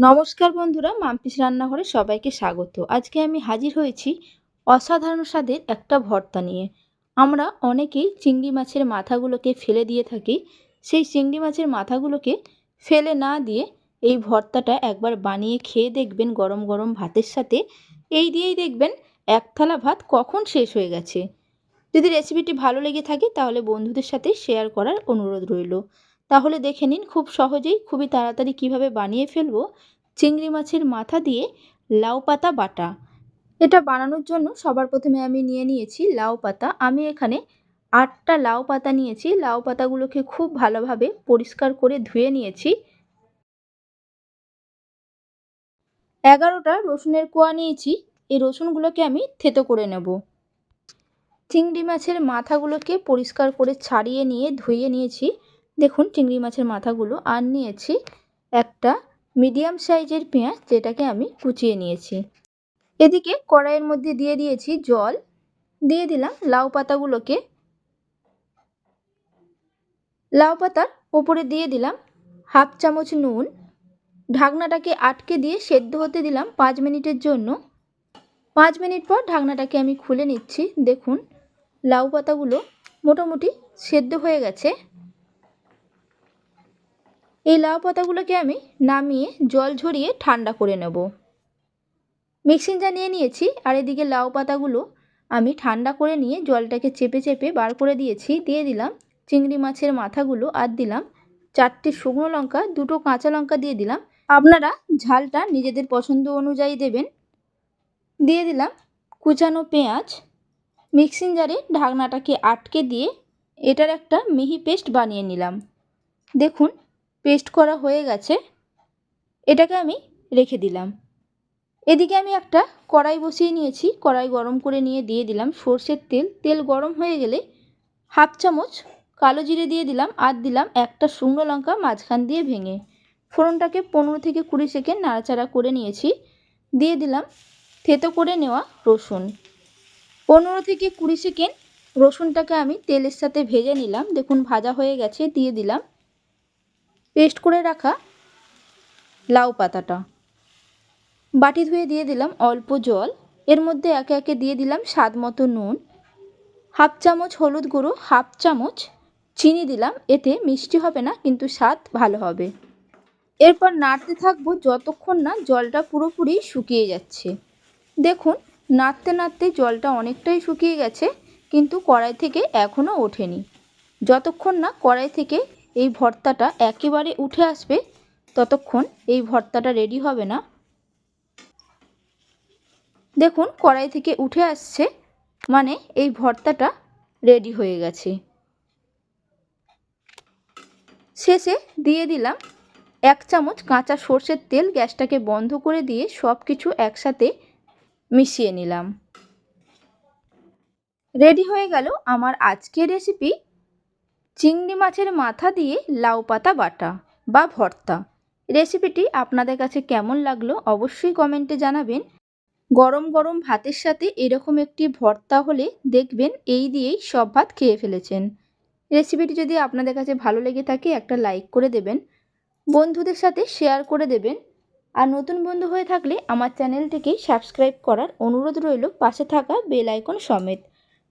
নমস্কার বন্ধুরা, মাম্পিস রান্নাঘরে সবাইকে স্বাগত। আজকে আমি হাজির হয়েছি অসাধারণ স্বাদের একটা ভর্তা নিয়ে। আমরা অনেকেই চিংড়ি মাছের মাথাগুলোকে ফেলে দিয়ে থাকি। সেই চিংড়ি মাছের মাথাগুলোকে ফেলে না দিয়ে এই ভর্তাটা একবার বানিয়ে খেয়ে দেখবেন গরম গরম ভাতের সাথে। এই দিয়েই দেখবেন এক থালা ভাত কখন শেষ হয়ে গেছে। যদি রেসিপিটি ভালো লেগে থাকে তাহলে বন্ধুদের সাথে শেয়ার করার অনুরোধ রইল। তাহলে দেখে নিন খুব সহজেই খুবই তাড়াতাড়ি কীভাবে বানিয়ে ফেলব। চিংড়ি মাছের মাথা দিয়ে লাউ পাতা বাটা। এটা বানানোর জন্য সবার প্রথমে আমি নিয়ে নিয়েছি লাউ পাতা। আমি এখানে আটটা লাউ পাতা নিয়েছি। লাউ পাতাগুলোকে খুব ভালোভাবে পরিষ্কার করে ধুয়ে নিয়েছি। এগারোটা রসুনের কোয়া নিয়েছি। এই রসুনগুলোকে আমি থেতো করে নেব। চিংড়ি মাছের মাথাগুলোকে পরিষ্কার করে ছাড়িয়ে নিয়ে ধুয়ে নিয়েছি। দেখুন, চিংড়ি মাছের মাথাগুলো আর নিয়েছি একটা মিডিয়াম সাইজের পেঁয়াজ, যেটাকে আমি কুচিয়ে নিয়েছি। এদিকে কড়াইয়ের মধ্যে দিয়ে দিয়েছি জল। দিয়ে দিলাম লাউ পাতাগুলোকে। লাউ পাতার ওপরে দিয়ে দিলাম হাফ চামচ নুন। ঢাকনাটাকে আটকে দিয়ে সেদ্ধ হতে দিলাম পাঁচ মিনিটের জন্য। পাঁচ মিনিট পর ঢাকনাটাকে আমি খুলে নিচ্ছি। দেখুন, লাউ পাতাগুলো মোটামুটি সেদ্ধ হয়ে গেছে। এই লাউ পাতাগুলোকে আমি নামিয়ে জল ঝরিয়ে ঠান্ডা করে নেব। মিক্সিং জার নিয়ে নিয়েছি আর এদিকে লাউ পাতাগুলো আমি ঠান্ডা করে নিয়ে জলটাকে চেপে চেপে বার করে দিয়েছি। দিয়ে দিলাম চিংড়ি মাছের মাথাগুলো আর দিলাম চারটে শুকনো লঙ্কা, দুটো কাঁচা লঙ্কা দিয়ে দিলাম। আপনারা ঝালটা নিজেদের পছন্দ অনুযায়ী দেবেন। দিয়ে দিলাম কুচানো পেঁয়াজ। মিক্সিং জারে ঢাকনাটাকে আটকে দিয়ে এটার একটা মিহি পেস্ট বানিয়ে নিলাম। দেখুন পেস্ট করা হয়ে গেছে, এটাকে আমি রেখে দিলাম। এদিকে আমি একটা কড়াই বসিয়ে নিয়েছি, কড়াই গরম করে নিয়ে দিয়ে দিলাম সর্ষের তেল। তেল গরম হয়ে গেলে হাফ চামচ কালো জিরে দিয়ে দিলাম আর দিলাম একটা শুকনো লঙ্কা মাঝখান দিয়ে ভেঙে। ফোড়নটাকে পনেরো থেকে কুড়ি সেকেন্ড নাড়াচাড়া করে নিয়েছি। দিয়ে দিলাম থেতো করে নেওয়া রসুন। পনেরো থেকে কুড়ি সেকেন্ড রসুনটাকে আমি তেলের সাথে ভেজে নিলাম। দেখুন ভাজা হয়ে গেছে, দিয়ে দিলাম। পেস্ট করে রাখা লাউ পাতাটা। বাটি ধুয়ে দিয়ে দিলাম অল্প জল। এর মধ্যে একে একে দিয়ে দিলাম স্বাদ মতো নুন। হাফ চামচ হলুদ গুঁড়ো, হাফ চামচ চিনি দিলাম। এতে মিষ্টি হবে না, কিন্তু স্বাদ ভালো হবে। এরপর নাড়তে থাকব যতক্ষণ না জলটা পুরোপুরি শুকিয়ে যাচ্ছে। দেখুন, নাড়তে নাড়তে জলটা অনেকটাই শুকিয়ে গেছে, কিন্তু কড়াই থেকে এখনও ওঠেনি। যতক্ষণ না কড়াই থেকে এই ভর্তাটা একেবারে উঠে আসবে ততক্ষণ এই ভর্তাটা রেডি হবে না। দেখুন কড়াই থেকে উঠে আসছে মানে এই ভর্তাটা রেডি হয়ে গেছে। শেষে দিয়ে দিলাম এক চামচ কাঁচা সর্ষের তেল গ্যাসটাকে বন্ধ করে দিয়ে সব কিছু একসাথে মিশিয়ে নিলাম। রেডি হয়ে গেল আমার আজকের রেসিপি চিংড়ি মাছের মাথা দিয়ে লাউ পাতা বাটা বা ভর্তা। রেসিপিটি আপনাদের কাছে কেমন লাগল অবশ্যই কমেন্টে জানাবেন। গরম গরম ভাতের সাথে এরকম একটি ভর্তা হলে দেখবেন এই দিয়েই সব ভাত খেয়ে ফেলেছেন। রেসিপিটি যদি আপনাদের কাছে ভালো লেগে থাকে একটা লাইক করে দেবেন, বন্ধুদের সাথে শেয়ার করে দেবেন। আর নতুন বন্ধু হয়ে থাকলে আমার চ্যানেলটিকে সাবস্ক্রাইব করার অনুরোধ রইল পাশে থাকা বেল আইকন সমেত।